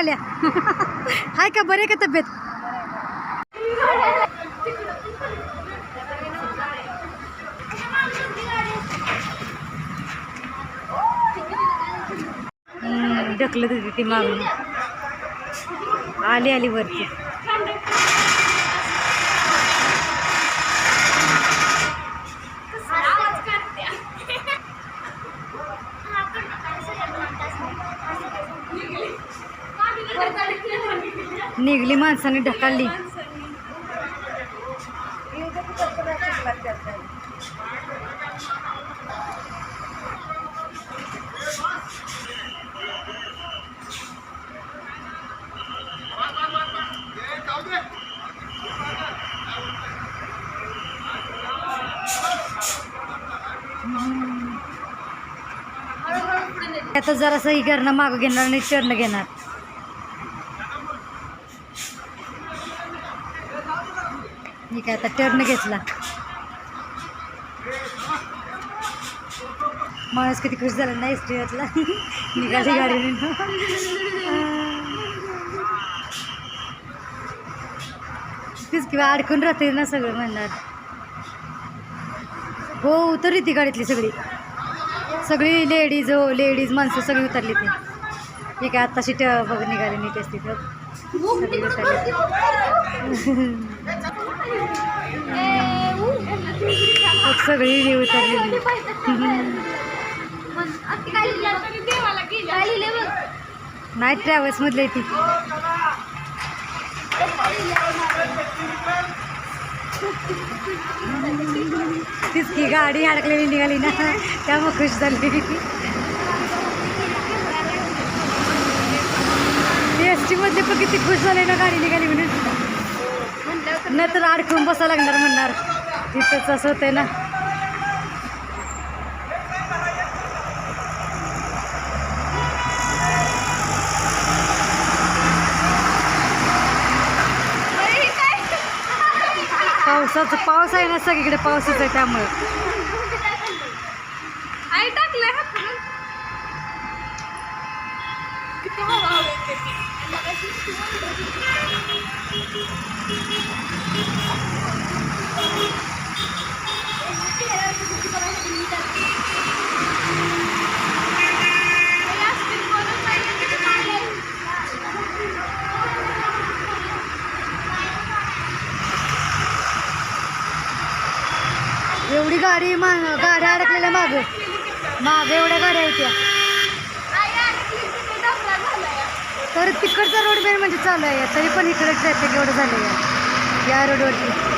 निघाल्या. हाय का बरे का तब्येत? ढकलत होती ती मागून आली आली वरती. निघली माणसाने ढकलली. आता जरासं ही करणं मागं घेणार आणि टर्न घेणार. मी काय आता टर्न घेतला. माणूस किती खुश झाला नाही स्टेटला निघाली गाडीने. तीच किंवा अडकून राहते ना सगळं म्हणणार. हो उतरली ती गाडीतली सगळी. सगळी लेडीज हो लेडीज माणसं सगळी उतरली ती. ठीक आहे आत्ताशी ट बघ निघाली नीट असते तर. सगळी देव सगळी उतरलेली नाही ट्रॅव्हल्स मधले ती. तीच की गाडी अडकलेली निघाली ना त्यामुळे खुश झाली. एस मधले पण किती खुश झाले ना गाडी निघाली म्हणून. नाही तर अडकून बसा लागणार म्हणणार. तिथंच असं होतंय ना. पावसाचं पाऊस आहे ना सगळीकडे पावसाचं आहे त्यामुळे. आई टाकलंय किती हवा एवढी गाडी मा गाड्या अडकलेल्या माग माग एवढ्या गाड्या होत्या तर तिकडचा रोड मेन म्हणजे चालू आहे. तरी पण इकडे ट्रॅफिक एवढं झालं आहे या रोडवरती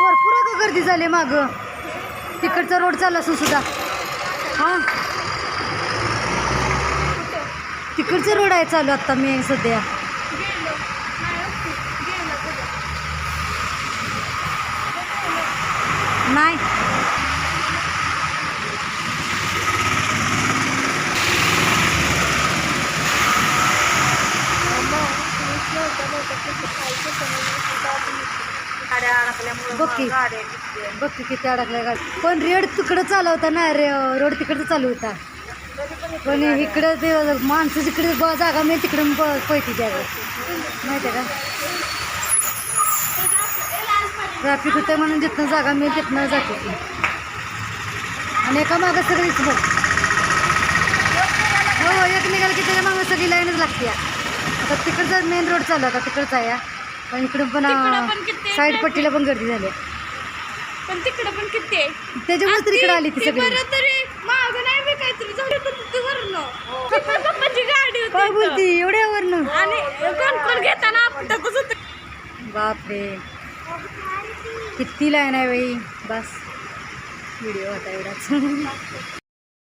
भरपूर अगं गर्दी झाली माग. तिकडचा रोड चालला असून सुद्धा. हा? तिकडचा रोड आहे चालू आता मी सध्या. नाही किती अडकल्या गाडी. पण रेड तिकडं चालवता ना रे रोड तिकडं चालू होता. पण इकडं ते माणसं जिकडे जागा मिळेल तिकडं पळती जागा माहिती आहे का? ट्रॅफिक होतं म्हणून जिथनं जागा मिळेल तिथनं जाते ती. आणि एका मागं सगळीच बघ. हो हो, एक निघाल की त्याच्या मागं सगळी लाईनच लागते. आता तिकडचा मेन रोड चालू होता तिकडचा आहे पण इकडं पण साईड? पट्टीला पण गर्दी झाली. पण तिकडे पण किती आहे? त्याच्यामुळे तर इकडे आली ती सगळी. बरं तरी माग नाही बी काहीतरी झालं तर तिथं वरनं. ती पण पप्पाची गाडी होती काय इथं. बोलती? एवढ्यावरनं आणि कोण कोण घेताना आपटतच होतं. बापरे. किती लाईन आहे बाई? बस. व्हिडिओ होता एवढाच.